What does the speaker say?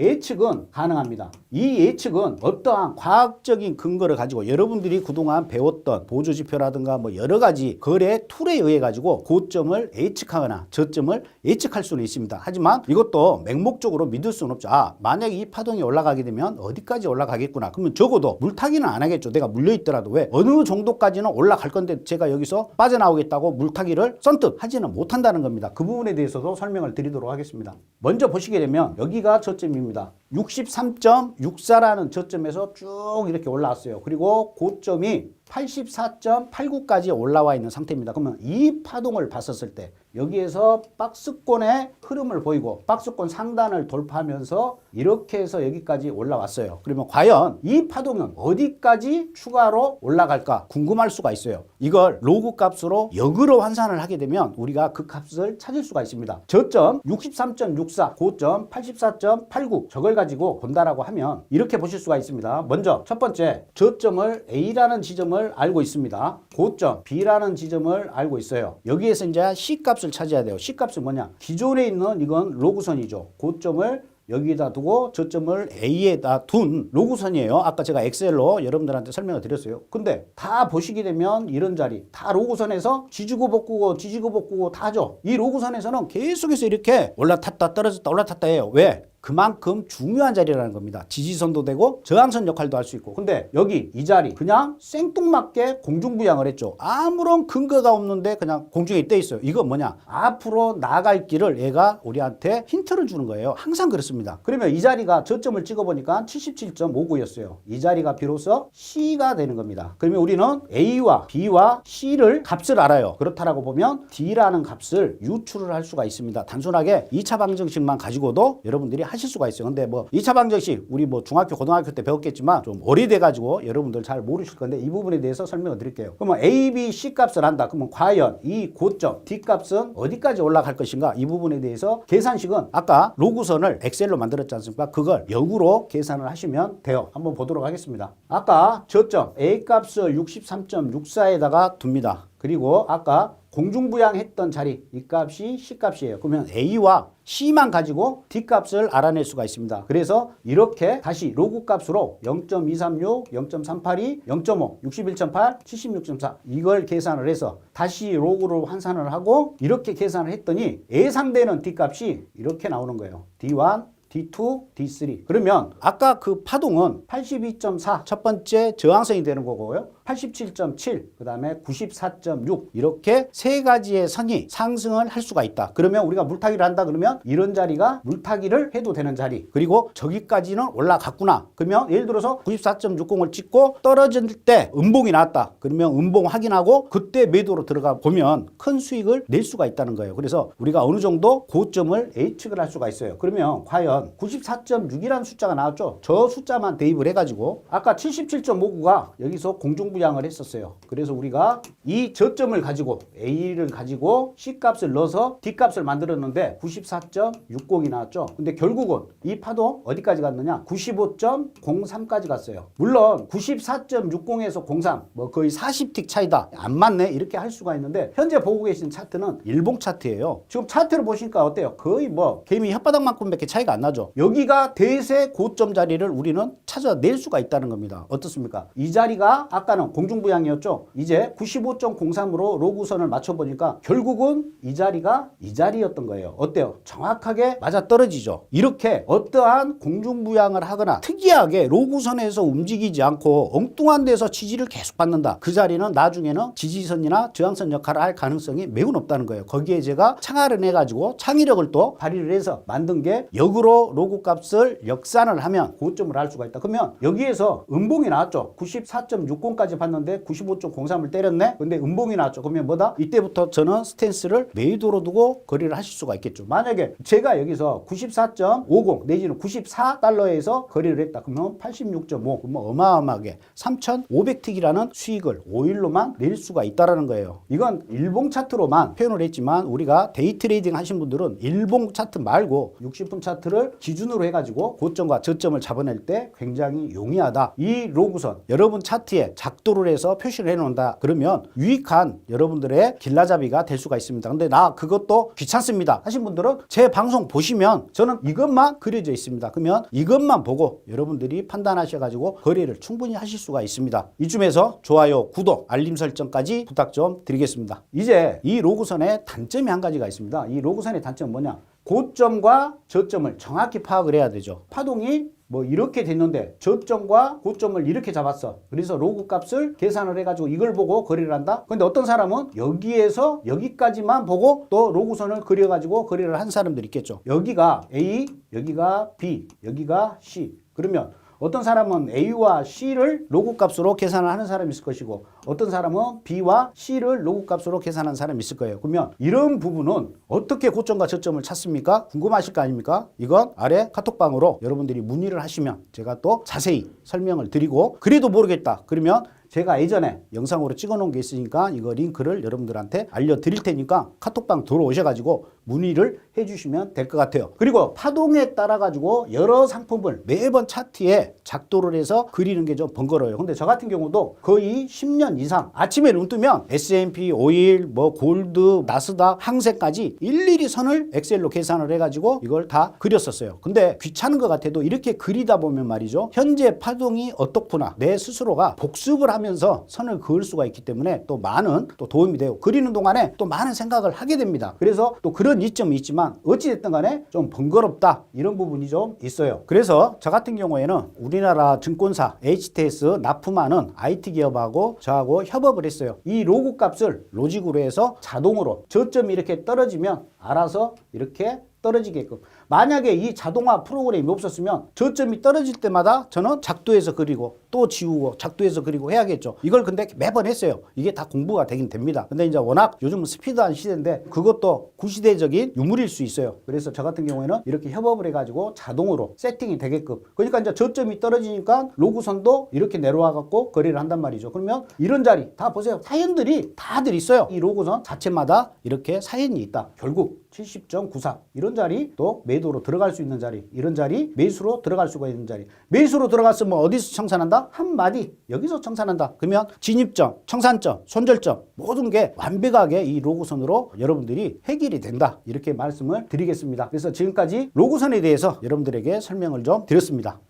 예측은 가능합니다. 이 예측은 어떠한 과학적인 근거를 가지고 여러분들이 그동안 배웠던 보조지표라든가 뭐 여러 가지 거래 툴에 의해 가지고 고점을 예측하거나 저점을 예측할 수는 있습니다. 하지만 이것도 맹목적으로 믿을 수는 없죠. 아, 만약에 이 파동이 올라가게 되면 어디까지 올라가겠구나. 그러면 적어도 물타기는 안 하겠죠. 내가 물려 있더라도 왜 어느 정도까지는 올라갈 건데 제가 여기서 빠져나오겠다고 물타기를 선뜻 하지는 못한다는 겁니다. 그 부분에 대해서도 설명을 드리도록 하겠습니다. 먼저 보시게 되면 여기가 저점입니다. 63.64라는 저점에서 쭉 이렇게 올라왔어요. 그리고 고점이 84.89까지 올라와 있는 상태입니다. 그러면 이 파동을 봤었을 때 여기에서 박스권의 흐름을 보이고 박스권 상단을 돌파하면서 이렇게 해서 여기까지 올라왔어요. 그러면 과연 이 파동은 어디까지 추가로 올라갈까 궁금할 수가 있어요. 이걸 로그 값으로 역으로 환산을 하게 되면 우리가 그 값을 찾을 수가 있습니다. 저점 63.64, 고점 84.89 저걸 가지고 본다라고 하면 이렇게 보실 수가 있습니다. 먼저 첫 번째 저점을 A라는 지점을 알고 있습니다. 고점 B라는 지점을 알고 있어요. 여기에서 이제 C 값을 찾아야 돼요. C 값은 뭐냐? 기존에 있는 이건 로그선이죠. 고점을 여기다 두고 저점을 A에다 둔 로그선이에요. 아까 제가 엑셀로 여러분들한테 설명을 드렸어요. 근데 다 보시게 되면 이런 자리 다 로그선에서 지지고 볶고 지지고 볶고 다 하죠. 이 로그선에서는 계속해서 이렇게 올라탔다 떨어졌다 올라탔다 해요. 왜? 그만큼 중요한 자리라는 겁니다. 지지선도 되고 저항선 역할도 할 수 있고. 근데 여기 이 자리 그냥 생뚱맞게 공중부양을 했죠. 아무런 근거가 없는데 그냥 공중에 떠 있어요. 이거 뭐냐? 앞으로 나갈 길을 얘가 우리한테 힌트를 주는 거예요. 항상 그렇습니다. 그러면 이 자리가 저점을 찍어보니까 77.59였어요. 이 자리가 비로소 C가 되는 겁니다. 그러면 우리는 A와 B와 C를 값을 알아요. 그렇다라고 보면 D라는 값을 유출을 할 수가 있습니다. 단순하게 2차 방정식만 가지고도 여러분들이 하실 수가 있어요. 근데 뭐 2차 방정식 우리 뭐 중학교 고등학교 때 배웠겠지만 좀 오래돼 가지고 여러분들 잘 모르실 건데 이 부분에 대해서 설명을 드릴게요. 그러면 A, B, C 값을 한다. 그러면 과연 이 고점 D 값은 어디까지 올라갈 것인가? 이 부분에 대해서 계산식은 아까 로그선을 엑셀로 만들었지 않습니까? 그걸 역으로 계산을 하시면 돼요. 한번 보도록 하겠습니다. 아까 저점 A 값을 63.64에다가 둡니다. 그리고 아까 공중부양했던 자리 이 값이 C 값이에요. 그러면 A와 C만 가지고 D 값을 알아낼 수가 있습니다. 그래서 이렇게 다시 로그 값으로 0.236, 0.382, 0.5, 61.8, 76.4 이걸 계산을 해서 다시 로그로 환산을 하고 이렇게 계산을 했더니 예상되는 D 값이 이렇게 나오는 거예요. D1 D2, D3. 그러면 아까 그 파동은 82.4 첫 번째 저항선이 되는 거고요. 87.7, 그 다음에 94.6 이렇게 세 가지의 선이 상승을 할 수가 있다. 그러면 우리가 물타기를 한다 그러면 이런 자리가 물타기를 해도 되는 자리. 그리고 저기까지는 올라갔구나. 그러면 예를 들어서 94.60을 찍고 떨어질 때 음봉이 나왔다. 그러면 음봉 확인하고 그때 매도로 들어가 보면 큰 수익을 낼 수가 있다는 거예요. 그래서 우리가 어느 정도 고점을 예측을 할 수가 있어요. 그러면 과연 94.6이라는 숫자가 나왔죠. 저 숫자만 대입을 해가지고 아까 77.59가 여기서 공중부양을 했었어요. 그래서 우리가 이 저점을 가지고 A를 가지고 C 값을 넣어서 D 값을 만들었는데 94.60이 나왔죠. 근데 결국은 이 파동 어디까지 갔느냐? 95.03까지 갔어요. 물론 94.60에서 03, 뭐 거의 40틱 차이다. 안 맞네. 이렇게 할 수가 있는데 현재 보고 계신 차트는 일봉 차트예요. 지금 차트를 보시니까 어때요? 거의 뭐 개미 혓바닥만큼 밖에 차이가 안 나 죠. 여기가 대세 고점 자리를 우리는 찾아낼 수가 있다는 겁니다. 어떻습니까? 이 자리가 아까는 공중부양이었죠. 이제 95.03으로 로그선을 맞춰보니까 결국은 이 자리가 이 자리였던 거예요. 어때요? 정확하게 맞아 떨어지죠. 이렇게 어떠한 공중부양을 하거나 특이하게 로그선에서 움직이지 않고 엉뚱한 데서 지지를 계속 받는다. 그 자리는 나중에는 지지선이나 저항선 역할을 할 가능성이 매우 높다는 거예요. 거기에 제가 창화를 해가지고 창의력을 또 발휘를 해서 만든 게 역으로 로그 값을 역산을 하면 고점을 할 수가 있다. 그러면 여기에서 음봉이 나왔죠. 94.60까지 봤는데 95.03을 때렸네. 근데 음봉이 나왔죠. 그러면 뭐다? 이때부터 저는 스탠스를 매도로 두고 거래를 하실 수가 있겠죠. 만약에 제가 여기서 94.50 내지는 94달러에서 거래를 했다. 그러면 86.5 그러면 어마어마하게 3,500틱이라는 수익을 5일로만 낼 수가 있다라는 거예요. 이건 일봉 차트로만 표현을 했지만 우리가 데이 트레이딩 하신 분들은 일봉 차트 말고 60분 차트를 기준으로 해가지고 고점과 저점을 잡아낼 때 굉장히 용이하다. 이 로그선 여러분 차트에 작도를 해서 표시를 해놓는다. 그러면 유익한 여러분들의 길라잡이가 될 수가 있습니다. 근데 나 그것도 귀찮습니다. 하신 분들은 제 방송 보시면 저는 이것만 그려져 있습니다. 그러면 이것만 보고 여러분들이 판단하셔가지고 거래를 충분히 하실 수가 있습니다. 이쯤에서 좋아요, 구독, 알림 설정까지 부탁 좀 드리겠습니다. 이제 이 로그선의 단점이 한 가지가 있습니다. 이 로그선의 단점은 뭐냐? 고점과 저점을 정확히 파악을 해야 되죠. 파동이 뭐 이렇게 됐는데 저점과 고점을 이렇게 잡았어. 그래서 로그 값을 계산을 해가지고 이걸 보고 거래를 한다. 근데 어떤 사람은 여기에서 여기까지만 보고 또 로그선을 그려가지고 거래를 한 사람들이 있겠죠. 여기가 A, 여기가 B, 여기가 C. 그러면 어떤 사람은 A와 C를 로그 값으로 계산을 하는 사람이 있을 것이고 어떤 사람은 B와 C를 로그 값으로 계산하는 사람이 있을 거예요. 그러면 이런 부분은 어떻게 고점과 저점을 찾습니까? 궁금하실 거 아닙니까? 이건 아래 카톡방으로 여러분들이 문의를 하시면 제가 또 자세히 설명을 드리고 그래도 모르겠다. 그러면 제가 예전에 영상으로 찍어 놓은 게 있으니까 이거 링크를 여러분들한테 알려드릴 테니까 카톡방 들어오셔가지고 문의를 해주시면 될 것 같아요. 그리고 파동에 따라 가지고 여러 상품을 매번 차트에 작도를 해서 그리는 게 좀 번거로워요. 근데 저 같은 경우도 거의 10년 이상 아침에 눈 뜨면 S&P 5일, 뭐 골드, 나스닥, 항세까지 일일이 선을 엑셀로 계산을 해가지고 이걸 다 그렸었어요. 근데 귀찮은 것 같아도 이렇게 그리다 보면 말이죠. 현재 파동이 어떻구나 내 스스로가 복습을 하면 서 선을 그을 수가 있기 때문에 또 많은 또 도움이 돼요. 그리는 동안에 또 많은 생각을 하게 됩니다. 그래서 또 그런 이점이 있지만 어찌됐든 간에 좀 번거롭다 이런 부분이 좀 있어요. 그래서 저 같은 경우에는 우리나라 증권사 HTS 납품하는 IT 기업하고 저하고 협업을 했어요. 이 로그 값을 로직으로 해서 자동으로 저점이 이렇게 떨어지면 알아서 이렇게 떨어지게끔 만약에 이 자동화 프로그램이 없었으면 저점이 떨어질 때마다 저는 작도해서 그리고 또 지우고 작도해서 그리고 해야겠죠. 이걸 근데 매번 했어요. 이게 다 공부가 되긴 됩니다. 근데 이제 워낙 요즘은 스피드한 시대인데 그것도 구시대적인 유물일 수 있어요. 그래서 저 같은 경우에는 이렇게 협업을 해가지고 자동으로 세팅이 되게끔. 그러니까 이제 저점이 떨어지니까 로그선도 이렇게 내려와 갖고 거래를 한단 말이죠. 그러면 이런 자리 다 보세요. 사연들이 다들 있어요. 이 로그선 자체마다 이렇게 사연이 있다. 결국 70.94 이런 자리 또 매도로 들어갈 수 있는 자리 이런 자리 매수로 들어갈 수가 있는 자리. 매수로 들어갔으면 어디서 청산한다? 한 마디. 여기서 청산한다. 그러면 진입점 청산점 손절점 모든 게 완벽하게 이 로고선으로 여러분들이 해결이 된다. 이렇게 말씀을 드리겠습니다. 그래서 지금까지 로고선에 대해서 여러분들에게 설명을 좀 드렸습니다